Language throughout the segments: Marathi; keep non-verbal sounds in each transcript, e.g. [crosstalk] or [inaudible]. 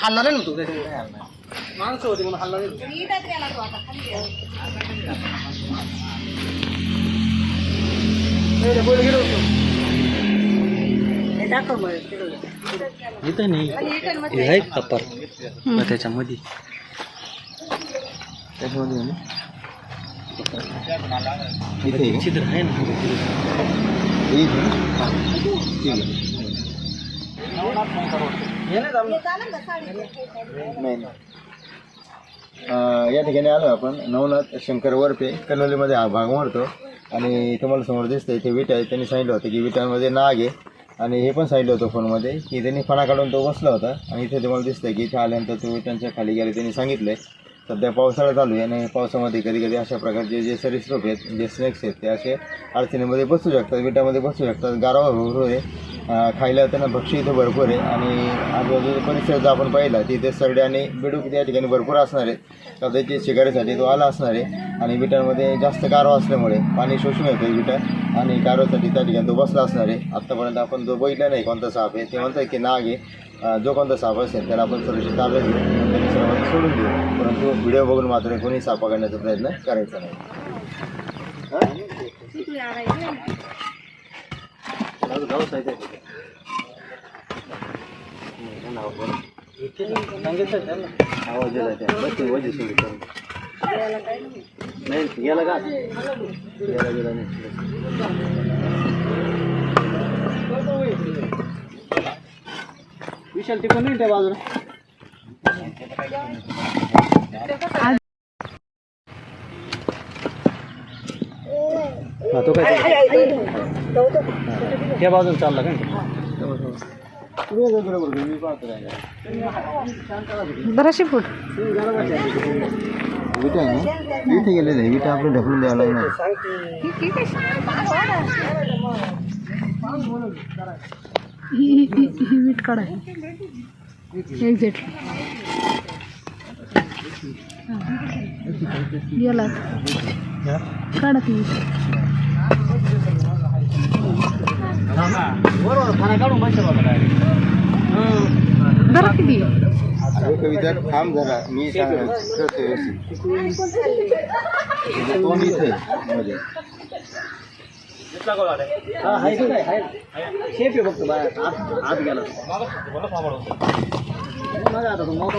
हल्ला नाही. ना तू माणसं होती म्हणून हल्ला नाही. इथं नाही हे आहे. कपर त्याच्यामध्ये त्याच्यामध्ये आहे. ना. नाही नाही. अं, या ठिकाणी आलो आपण. नवनाथ शंकर वरपे कनोलीमध्ये हा भाग मारतो. आणि तुम्हाला समोर दिसतंय इथे विटा आहे त्यांनी सांगितलं होतं की विटांमध्ये नाग आहे. आणि हे पण सांगितलं होतं फोनमध्ये की त्यांनी फणा काढून तो बसला होता. आणि इथे तुम्हाला दिसतंय की इथे आल्यानंतर तो विटांच्या खाली गेले. त्यांनी सांगितलंय सध्या पावसाळा चालू आहे. आणि पावसामध्ये कधी कधी अशा प्रकारचे जे सरीसृप आहेत जे स्नेक्स आहेत ते असे अडचणीमध्ये बसू शकतात विटामध्ये बसू शकतात. गारवा भरपूर आहे खायला त्यांना भक्षी इथे भरपूर आहे. आणि आजूबाजूचा परिसर जर आपण पाहिला तिथे सरडे आणि बिडूक त्या ठिकाणी भरपूर असणार आहेत कदाचित शिकारीसाठी तो आला असणार आहे. आणि विटांमध्ये जास्त गारवा असल्यामुळे पाणी शोषून येतं विटा. आणि गारवासाठी त्या ठिकाणी तो बसला असणार आहे. आत्तापर्यंत आपण जो बघितला नाही कोणता साप आहे ते म्हणतात की नाग आहे. जो कोणता साप असेल त्याला आपण सुरक्षित ताब्यात घेऊ सर्वांना सोडून देऊ. परंतु व्हिडिओ बघून मात्र कोणी साप करण्याचा प्रयत्न करायचा नाही सांगितलं त्यांना आवाज दिला त्या बस वजे सुरू करून नाही गेला का गेला गेला नाही विशाल ते पण नाही त्या बाजूला हा तो काय त्या बाजूला चालला का बराचशे फूट विटा आहे ना इथे गेले नाही विटा आपलं ढकलून द्यावं लागणार ही ही- ही- ही वीट काढा एक्झॅक्टली गेला काढा ती वीट. बरोबर खाना काढून किती कविता थांब मी सांगतो तोंड इथे आहे हा फक्त बाहेर आत गेला माझा आता मोठा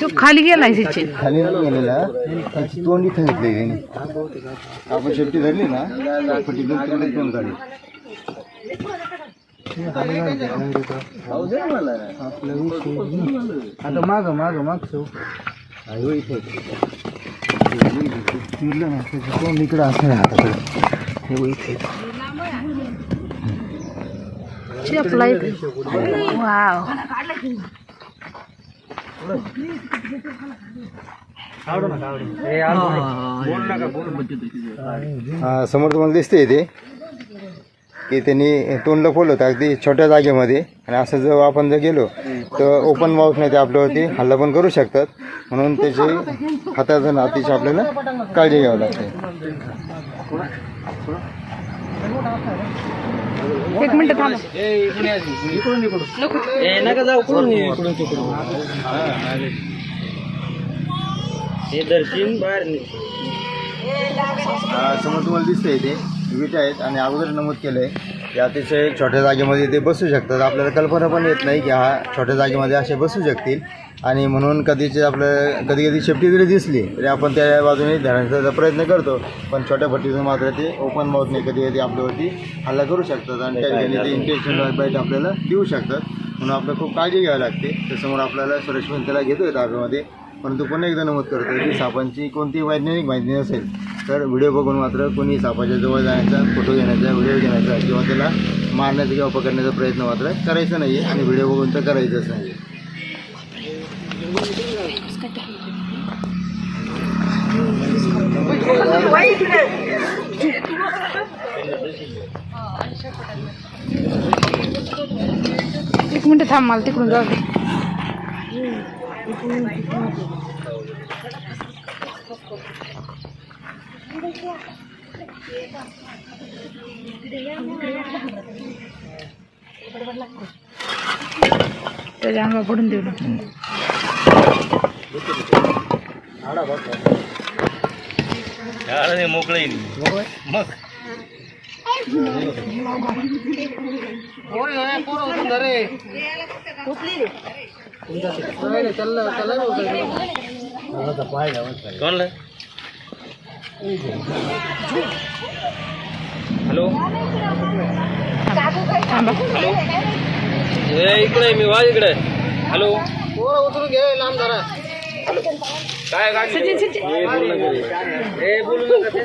तो खाली गेलाय तिचे खाली नाही गेलेला. त्याची तोंड इथे घेतली त्यांनी आपण शेपटी धरली ना फटी तिकडे तोंड काढली आता माग माग माग इथे चिरलं ना त्याचं तोंड इकडं असं हाताकडे. हे वाव हा समोर तुम्हाला दिसते इथे की त्यांनी तोंड लपवलं होतं अगदी छोट्या जागेमध्ये. आणि असं जर आपण जर गेलो तर ओपन माउथ नाही ते आपल्यावरती हल्ला पण करू शकतात. म्हणून त्याची हाताचा नातीची आपल्याला काळजी घ्यावी लागते. एक मिनिट थांबा. ए नका जाऊ कोण इकडून तिकडून. हे दर्शन बाहेर निघ. हा, समोर तुम्हाला दिसतंय इथे विटा आहेत आणि अगोदर नमूद केलं आहे की अतिशय छोट्या जागेमध्ये ते बसू शकतात. आपल्याला कल्पना पण येत नाही की हा छोट्या जागेमध्ये असे बसू शकतील. आणि म्हणून कधीचे आपलं कधी कधी शेपटी जरी दिसली तरी आपण त्या बाजूने धरण्याचा प्रयत्न करतो. पण छोट्या भट्टीतून मात्र ते ओपन माउथने कधी कधी आपल्यावरती हल्ला करू शकतात आणि त्या ठिकाणी ते इंटेन्शन बाईट आपल्याला देऊ शकतात. म्हणून आपल्याला खूप काळजी घ्यावी लागते. त्यासमोर आपल्याला सुरक्षित त्याला आहे ताब्यामध्ये. परंतु पुन्हा एकदा नमूद करतो की सापांची कोणती वैज्ञानिक माहिती नसेल तर व्हिडिओ बघून मात्र कोणी सापाच्या जवळ जाण्याचा फोटो घेण्याचा व्हिडिओ घेण्याचा किंवा त्याला मारण्याचा किंवा पकडण्याचा प्रयत्न मात्र करायचा नाही आहे आणि व्हिडिओ बघून तर करायचंच नाही एक मिनटं थांब मला तिकडून जाऊ दे त्याच्या अंगा पडून देऊ नको. होय होय पोरं उचलून धर रे नाही, नाही, चाललं चाललं ना उचलायचं. थांबा इकडे मी वाज इकडे. हॅलो? पोरं उचलून घे लांब धरा काय काढली सचिन सचिन हे बोलू नका ते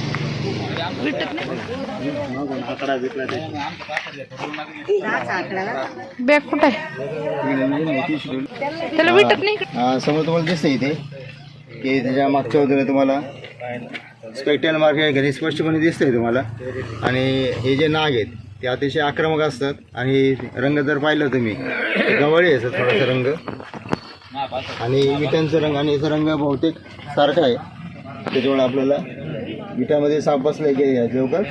बॅग कुठे त्याला भेटत नाही. समोर तुम्हाला दिसतं इथे की त्याच्या मागच्या वगैरे तुम्हाला स्पेक्टल मार्क आहे घरी स्पष्टपणे दिसतंय तुम्हाला. आणि हे जे नाग आहेत ते अतिशय आक्रमक असतात. आणि रंग जर पाहिलं तुम्ही गवळी असतात थोडासा रंग. आणि विटांचा रंग आणि याचा रंग बहुतेक सारखा आहे. त्याच्यामुळे आपल्याला विटामध्ये साप बसला की याचं लवकर?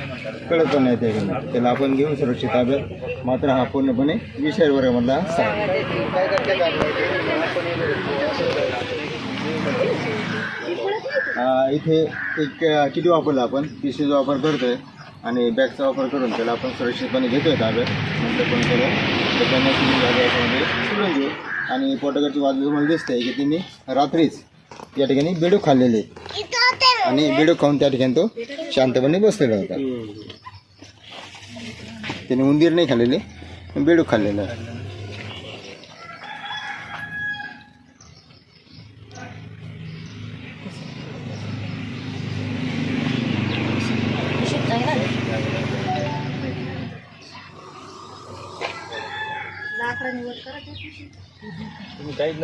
कळत पण नाही त्याकडनं त्याला आपण घेऊ सुरक्षित ताब्यात मात्र हा पूर्णपणे विषय वर्गामधला साप. इथे एक किती वापरला आपण? पिशीचा वापर करतोय आणि बॅगचा वापर करून त्याला आपण सुरक्षितपणे घेतोय ताब्यात नंतर पण त्याला त्याच्यानं सुरून घेऊ आणि पोटाकडची बाजू तुम्हाला दिसते की तिने रात्रीच या ठिकाणी बेडूक खाल्लेले आणि बेडूक खाऊन त्या ठिकाणी तो शांतपणे बसलेला होता. त्याने उंदीर नाही खाल्लेले बेडूक खाल्लेलं.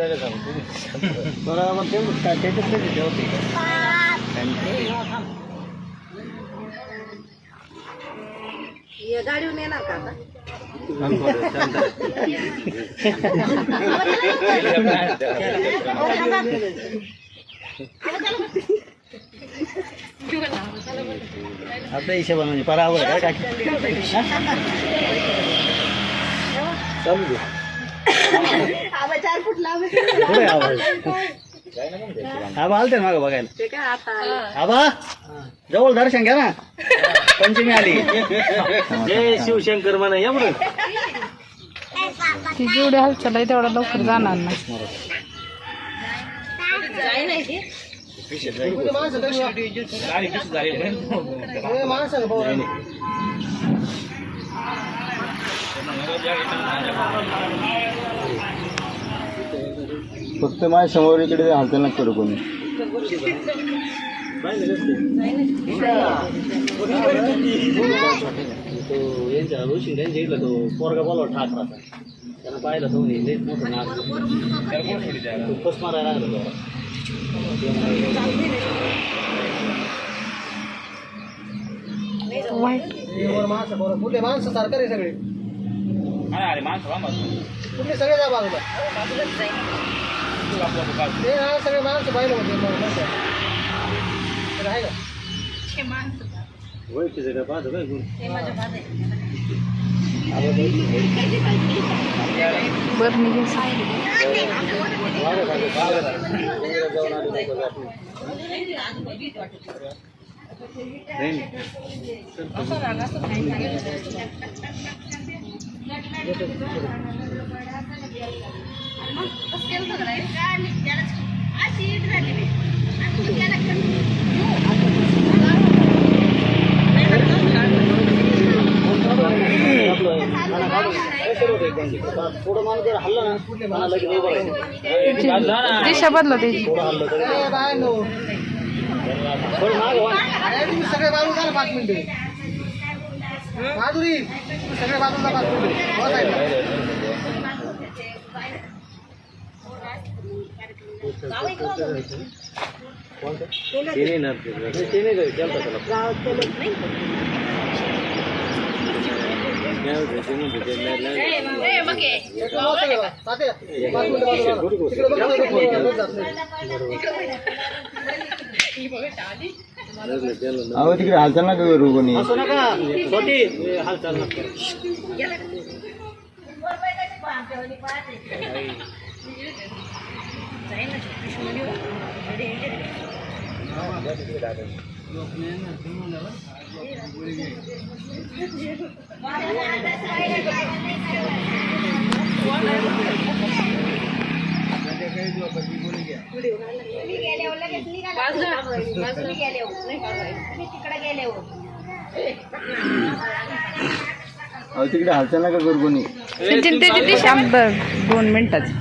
आहे तुम्ही काहीच नाही सांगू बरं मग तेवढं काय त्याच्यात नाही ठेवते गाडीवर येणार का आता आता हिशोबा म्हणजे परावर काय काय चालू दे पुढे आवाज. आबा आलते ना मागं बघायला. ते काय आता आले. आबा जवळ दर्शन घ्या ना. पंचमी आली. जय शिवशंकर म्हणा एवढं ती जेवढी हालचाल आहे तेवढा लवकर जाणार नाही. [laughs] फक्त माझ्यासमोर इकडे हालचाल नका करू कोणी. तो यांच्या ऋषी त्यांच्या इथला तो पोरगा बोलवा त्यानं पाहिलं तो मोठं फस मारायला लागला तो वाईट माणसं बरोबर कुठले माणसं सारखं रे सगळे तुम्ही सगळे जा बाजूला. ते ना सगळे माणसं पाहिलं होते मग नंतर. तर आहे का ओळखीचं काय पाहतो काय कोण? बरं निघेल नाही हल्लं तर ए, बाय नो. थोडं मागं व्हा. अरे तुम्ही सगळे बाजूला जा ना पाच मिनिटे माधुरी तुम्ही सगळे बाजूला पाच मिनिटे हो ते ना सगळे पाच बाजूला जा. तिकडे बघ, तिकडे बघ, तिकडे जात नाही. नाही, त्याला नाही. अहो तिकडे हालचाल नका करू कोणी असं नका. छोटी हे हालचाल नका. तिकडे गेले हो अहो तिकडे हालचाल नका करू कोणी. दोन मिनिटाची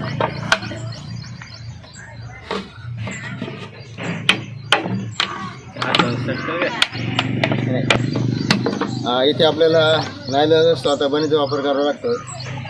इथे आपल्याला नाहीला असतो आता बनीचा वापर करावा लागतो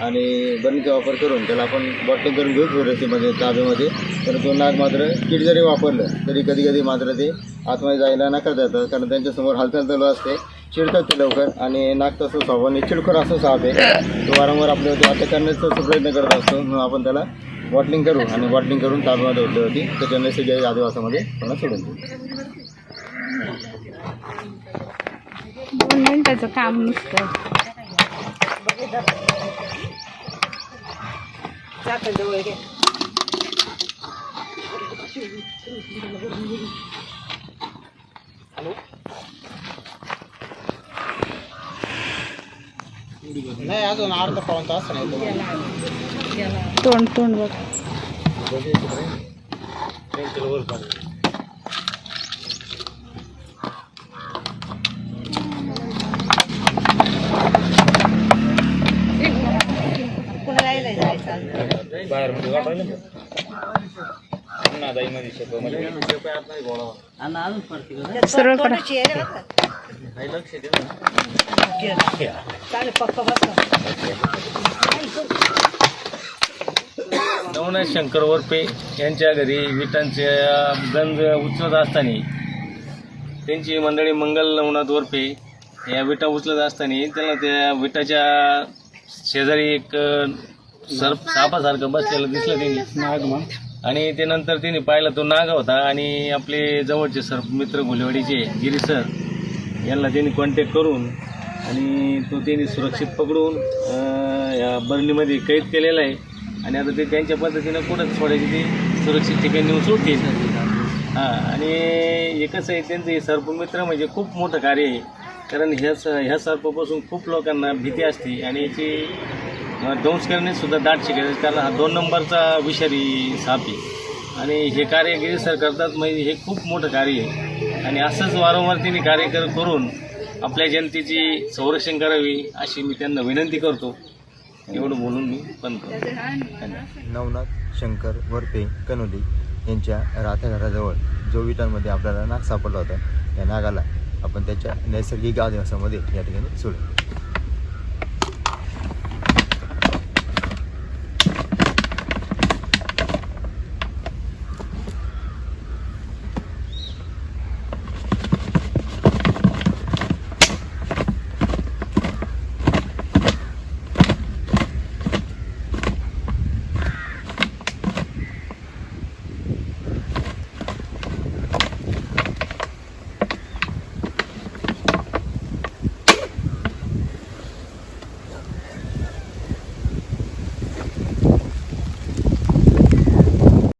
आणि बनीचा वापर करून त्याला आपण बॉटलिंग करून घेऊ फिरतीमध्ये ताब्यामध्ये. तर तो नाग मात्र किट जरी वापरलं तरी कधी कधी मात्र ते आतमध्ये जायला नकार देतात. कारण त्यांच्यासमोर हालचाल चालू असते. चिडतात ते लवकर. आणि नाग तसं स्वभावाने चिडखोर असं साप आहे. तो वारंवार आपल्यावरती आता करण्याचा प्रयत्न करत असतो. म्हणून आपण त्याला बॉटलिंग करू आणि बॉटलिंग करून ताब्यामध्ये उठल्यावरती त्याच्या नैसर्गिक आदिवासामध्ये त्यांना सोडून देऊ. दोन मिनिटाचं काम नुसतं. नाही अजून अर्धा पाऊन तास नाही. तोंड तोंड बघ पेन्सिल वर काढ. आणि अजून पडते का? सरळ. नवनाथ शंकर वरपे यांच्या घरी विटांचे गंज उचलत असताना त्यांची मंडळी मंगल नवनाथ वरपे या विटा उचलत असताना त्याला त्या विटाच्या शेजारी एक सर्प सापासारखं बसलेलं दिसलं त्यांनी. आणि ते नंतर त्यांनी पाहिलं तो नाग होता आणि आपले जवळचे सर्प मित्र घोलेवाडीचे गिरी सर यांना त्यांनी कॉन्टॅक्ट करून आणि तो त्यांनी सुरक्षित पकडून अं, या बर्नीमध्ये कैद केलेला आहे. आणि आता ते त्यांच्या पद्धतीनं कुठं सोडायचे ते सुरक्षित ठिकाणी नेऊन सोडतील. हां आणि कसं आहे त्यांचं हे सर्पमित्र म्हणजे खूप मोठं कार्य आहे. कारण ह्या स ह्या सर्पापासून खूप लोकांना भीती असते आणि याची अं, सुद्धा दाट शिकायचं कारण हा दोन नंबरचा विषारी साप आहे. आणि हे कार्य सर करतात म्हणजे हे खूप मोठं कार्य आहे. आणि असंच वारंवार त्यांनी कार्य कर करून आपल्या जनतेची संरक्षण करावी अशी मी त्यांना विनंती करतो. एवढं बोलून मी बंद करतो. नवनाथ शंकर वरपे कनोली यांच्या राहत्या घराजवळ जो विटांमध्ये आपल्याला नाग सापडला होता या नागाला आपण त्याच्या नैसर्गिक आदिवासामध्ये या ठिकाणी सोडू